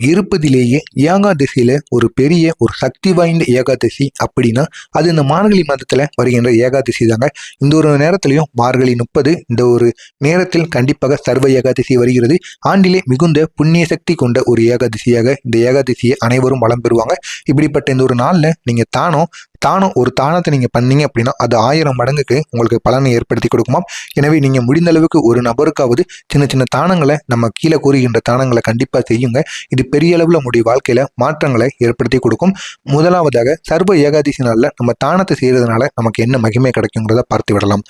இருப்பதிலேயே ஏகாதசியில ஒரு பெரிய ஒரு சக்தி வாய்ந்த ஏகாதசி அப்படின்னா அது இந்த மார்கழி மாதத்துல வருகின்ற ஏகாதசி தாங்க. இந்த ஒரு நேரத்திலையும் மார்கழி முப்பது இந்த ஒரு நேரத்தில் கண்டிப்பாக சர்வ ஏகாதசி வருகிறது. ஆண்டிலே மிகுந்த புண்ணிய சக்தி கொண்ட ஒரு ஏகாதசியாக இந்த ஏகாதசியை அனைவரும் வளம் பெறுவாங்க. இப்படிப்பட்ட இந்த ஒரு நாள்ல நீங்க தானும் தானம் ஒரு தானத்தை நீங்கள் பண்ணீங்க அப்படின்னா அது ஆயிரம் மடங்குக்கு உங்களுக்கு பலனை ஏற்படுத்தி கொடுக்குமா எனவே நீங்கள் முடிந்த அளவுக்கு ஒரு நபருக்காவது சின்ன சின்ன தானங்களை நம்ம கீழே கூறுகின்ற தானங்களை கண்டிப்பாக செய்யுங்க. இது பெரிய அளவில் நம்முடைய வாழ்க்கையில் மாற்றங்களை ஏற்படுத்தி கொடுக்கும். முதலாவதாக சர்வ ஏகாதசி நாளில் நம்ம தானத்தை செய்கிறதுனால நமக்கு என்ன மகிமை கிடைக்குங்கிறத பார்த்து விடலாம்.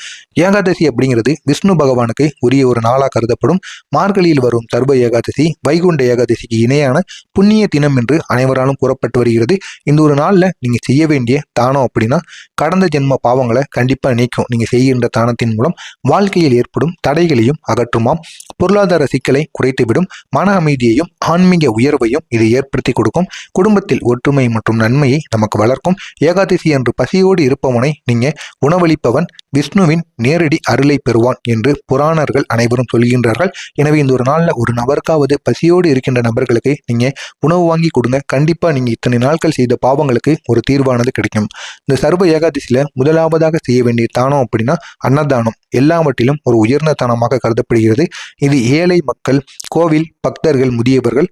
ஏகாதசி அப்படிங்கிறது விஷ்ணு பகவானுக்கு உரிய ஒரு நாளாக கருதப்படும். மார்கழியில் வரும் சர்வ ஏகாதசி வைகுண்ட ஏகாதசிக்கு இணையான புண்ணிய தினம் என்று அனைவராலும் கூறப்பட்டு வருகிறது. இந்த ஒரு நாளில் நீங்கள் செய்ய வேண்டிய தானம் அப்படின்னா கடந்த ஜென்ம பாவங்களை கண்டிப்பாக நீக்கும். நீங்கள் செய்கின்ற தானத்தின் மூலம் வாழ்க்கையில் ஏற்படும் தடைகளையும் அகற்றுமாம். பொருளாதார சிக்கலை குறைத்துவிடும். மன அமைதியையும் ஆன்மீக உயர்வையும் இது ஏற்படுத்தி கொடுக்கும். குடும்பத்தில் ஒற்றுமை மற்றும் நன்மையை நமக்கு வளர்க்கும். ஏகாதசி என்று பசியோடு இருப்பவனை நீங்க உணவளிப்பவன். விஷ்ணுவின் நேரடி அருளை பெறுவான் என்று புராணர்கள் அனைவரும் சொல்கின்றார்கள். எனவே இந்த ஒரு நாளில் ஒரு நபருக்காவது பசியோடு இருக்கின்ற நபர்களுக்கு நீங்க உணவு வாங்கி கொடுங்க. கண்டிப்பா நீங்க இத்தனை நாட்கள் செய்த பாவங்களுக்கு ஒரு தீர்வானது கிடைக்கும். இந்த சர்வ ஏகாதசியில முதலாவதாக செய்ய வேண்டிய தானம் அப்படின்னா அன்னதானம். எல்லாவற்றிலும் ஒரு உயர்ந்த தானமாக கருதப்படுகிறது. இது ஏழை மக்கள் கோவில் பக்தர்கள் முதியவர்கள்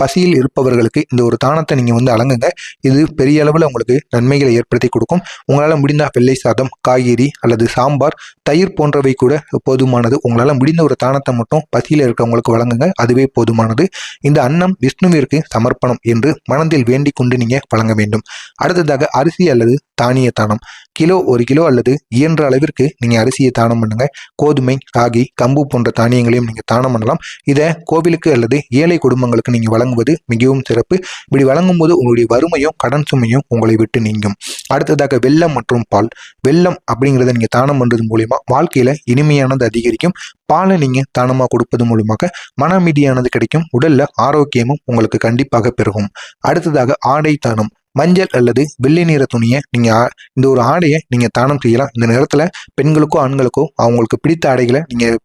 பசியில் இருப்பவர்களுக்கு இந்த ஒரு தானத்தை நீங்கள் வந்து அலங்குங்க. இது பெரிய அளவில் உங்களுக்கு நன்மைகளை ஏற்படுத்தி கொடுக்கும். உங்களால் முடிந்த வெள்ளை சாதம் காய்கறி அல்லது சாம்பார் தயிர் போன்றவை கூட போதுமானது. உங்களால் முடிந்த ஒரு தானத்தை மட்டும் பசியில் இருக்கவங்களுக்கு வழங்குங்க. அதுவே போதுமானது. இந்த அன்னம் விஷ்ணுவிற்கு சமர்ப்பணம் என்று மனதில் வேண்டிக் கொண்டு நீங்கள் வழங்க வேண்டும். அடுத்ததாக அரிசி அல்லது தானிய தானம். கிலோ ஒரு கிலோ அல்லது இயன்ற அளவிற்கு நீங்கள் அரிசியை தானம் பண்ணுங்கள் கோதுமை காகி கம்பு போன்ற தானியங்களையும் நீங்கள் தானம் பண்ணலாம். இதை கோவிலுக்கு அல்லது ஏழை குடும்பங்களுக்கு நீங்கள் வழங்குவது மிகவும் சிறப்பு. இப்படி வழங்கும் போது உங்களுடைய வறுமையும் கடன் சுமையும் உங்களை விட்டு நீங்கும். அடுத்ததாக வெள்ளம் மற்றும் பால். வெள்ளம் அப்படிங்கிறத நீங்கள் தானம் பண்ணுறது மூலியமா வாழ்க்கையில் இனிமையானது அதிகரிக்கும். பாலை நீங்கள் தானமாக கொடுப்பது மூலமாக மன அமைதியானது கிடைக்கும். உடலில் ஆரோக்கியமும் உங்களுக்கு கண்டிப்பாக பெருகும். அடுத்ததாக ஆடை தானம். மஞ்சள் அல்லது வெள்ளை நிற துணியை நீங்கள் இந்த ஒரு ஆடையை நீங்கள் தானம் செய்யலாம். இந்த நேரத்தில் பெண்களுக்கோ ஆண்களுக்கோ அவங்களுக்கு பிடித்த ஆடைகளை நீங்கள்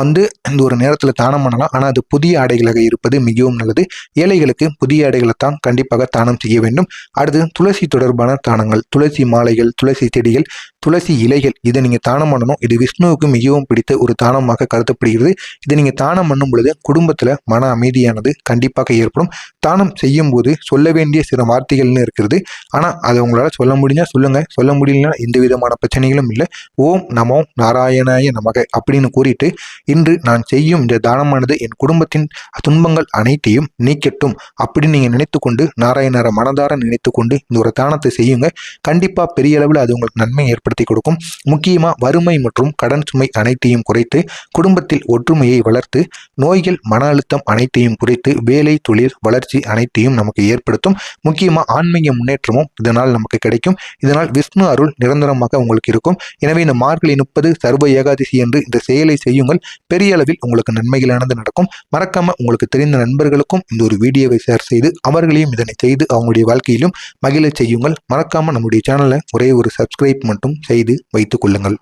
வந்து இந்த ஒரு நேரத்தில் தானம் பண்ணலாம். ஆனால் அது புதிய ஆடைகளாக இருப்பது மிகவும் நல்லது. ஏழைகளுக்கு புதிய ஆடைகளை தான் கண்டிப்பாக தானம் செய்ய வேண்டும். அடுத்து துளசி தொடர்பான தானங்கள். துளசி மாலைகள் துளசி செடிகள் துளசி இலைகள் இதை நீங்கள் தானம் பண்ணணும். இது விஷ்ணுவுக்கு மிகவும் பிடித்த ஒரு தானமாக கருதப்படுகிறது. இதை நீங்கள் தானம் பண்ணும் பொழுது குடும்பத்தில் மன அமைதியானது கண்டிப்பாக ஏற்படும். தானம் செய்யும் போது சொல்ல வேண்டிய சில வார்த்தைகள்னு இருக்கிறது. ஆனால் அதை உங்களால் சொல்ல முடிஞ்சால் சொல்லுங்கள் சொல்ல முடியலன்னா எந்த விதமான பிரச்சனைகளும் இல்லை. ஓம் நமோ நாராயணாய நமக அப்படின்னு கூறிட்டு இன்று நான் செய்யும் இந்த தானமானது என் குடும்பத்தின் துன்பங்கள் அனைத்தையும் நீக்கட்டும். அப்படின்னு நீங்கள் நினைத்து கொண்டு நாராயணரை மனதார நினைத்து கொண்டு இந்த ஒரு தானத்தை செய்யுங்க. கண்டிப்பாக பெரிய அளவில் அது உங்களுக்கு நன்மை ஏற்படுத்தி கொடுக்கும். முக்கியமாக வறுமை மற்றும் கடன் சுமை அனைத்தையும் குறைத்து குடும்பத்தில் ஒற்றுமையை வளர்த்து நோய்கள் மன அழுத்தம் அனைத்தையும் குறைத்து வேலை தொழில் வளர்ச்சி அனைத்தையும் நமக்கு ஏற்படுத்தும். முக்கியமாக ஆன்மீக முன்னேற்றமும் இதனால் நமக்கு கிடைக்கும். இதனால் விஷ்ணு அருள் நிரந்தரமாக உங்களுக்கு இருக்கும். எனவே இந்த மார்கழி முப்பது சர்வ ஏகாதசி என்று இந்த செயலை செய்யுங்கள். பெரிய அளவில் உங்களுக்கு நன்மைகளானது நடக்கும். மறக்காம உங்களுக்கு தெரிந்த நண்பர்களுக்கும் இந்த ஒரு வீடியோவை ஷேர் செய்து அவர்களையும் இதனை செய்து அவங்களுடைய வாழ்க்கையிலும் மகிழ செய்யுங்கள். மறக்காம நம்முடைய சேனலை ஒரே ஒரு சப்ஸ்கிரைப் மட்டும் செய்து வைத்துக் கொள்ளுங்கள்.